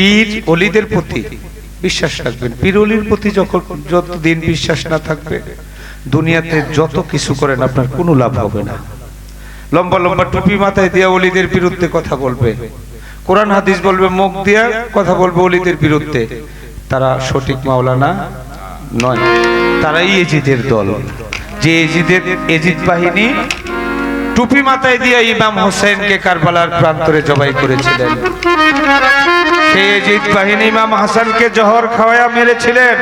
পীর অলিদের প্রতি বিশ্বাস রাখবেন। পীর অলির প্রতি যখন যতদিন বিশ্বাস না থাকবে, দুনিয়াতে যত কিছু করেন আপনার কোনো লাভ হবে না। লম্বা লম্বা টুপি মাথায় দিয়া অলিদের বিরুদ্ধে কথা বলবে। কোরআন হাদিস বলবে, মুখ দিয়া কথা বলবে অলিদের বিরুদ্ধে। তারা সঠিক মাওলানা নয়। তারাই এজিদের দল। যে এজিদের, এজিদ বাহিনী টুপি মাথায় দিয়ে ইমাম হোসেনকে কারবালার প্রান্তরে জবাই করেছিলেন। এজিদ বাহিনী ইমাম হাসানকে জহর খাওয়ায়া মেরেছিলেন,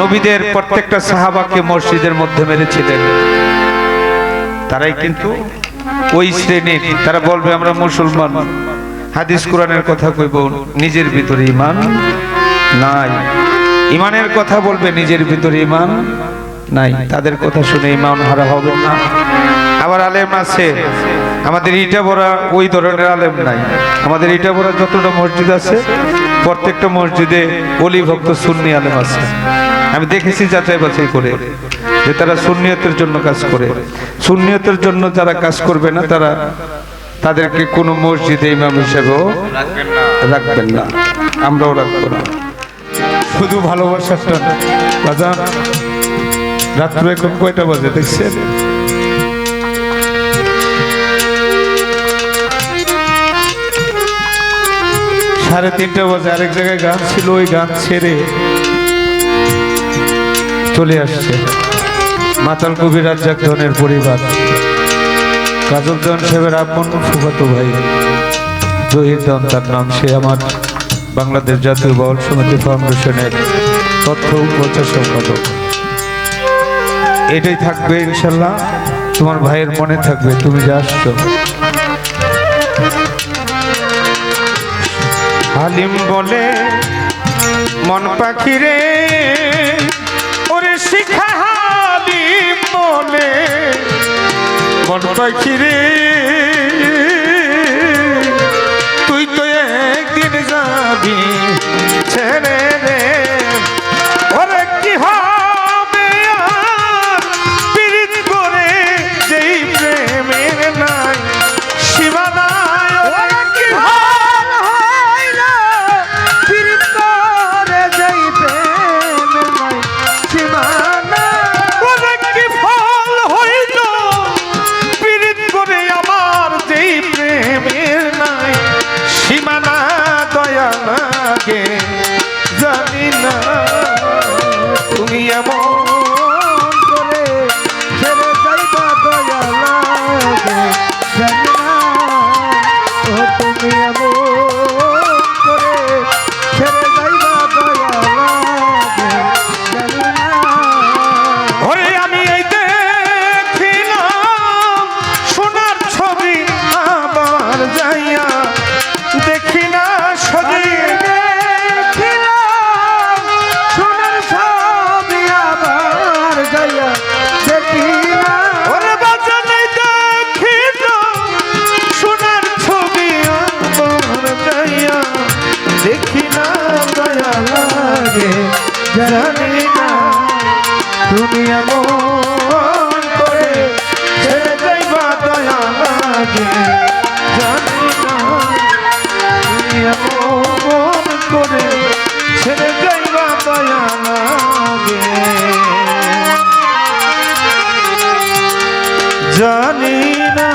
নবীদের প্রত্যেকটা সাহাবাকে মসজিদের মধ্যে মেরেছিলেন। তারাই কিন্তু ওই শ্রেণির তারা বলবে, আমরা মুসলমান। হাদিস কোরআনের কথা কইব, নিজের ভিতরে ইমান নাই। ইমানের কথা বলবে, নিজের ভিতরে ইমান নাই। তাদের কথা শুনে ইমান হারা হবে না। আবার আলেম আছে। আমাদের ইটা বড়া ওই ধরনের আলেম নাই। আমাদের ইটা বড়া যতটা মসজিদ আছে, প্রত্যেকটা মসজিদে অলি ভক্ত সুন্নি আলেম আছে। আমি দেখেছি যাচাই বাছাই করে যে তারা সুন্নিয়তের জন্য কাজ করে। সুন্নিয়তের জন্য যারা কাজ করবে না, তারা তাদেরকে কোনো মসজিদে ইমাম হিসেবেও রাখবেন না। আমরাও রাখব না। শুধু ভালোবাসাটা, বাজান। রাত্র কয়টা বাজে, দেখছেন? সাড়ে তিনটা বাজে, আরেক জায়গায় গান ছিল, ওই গান ছেড়ে চলে আসছে। মাতাল কবির ধনের পরিবার। কাজল জন সাহেবের আপন ফুফাতো ভাই। জহির দন তার নাম, সে আমার বাংলাদেশ জাতীয় বাউল সমিতি ফাউন্ডেশনের তথ্য ও প্রচার সম্পাদক। এটাই থাকবে ইনশাল্লাহ। তোমার ভাইয়ের মনে থাকবে, তুমি যে আসছো। হালিম বলে, মন পাখি রে। ওরে শিখা হালিম বলে, মন পাখি রে। তুই তো একদিন যাবি ছেড়ে লাগে জানি না তুমি এমন জানি না তুমি এমন করে ছেড়ে যাইবা দয়া লাগে। জানি না তুমি এমন করে ছেড়ে যাইবা দয়া লাগে। জানি না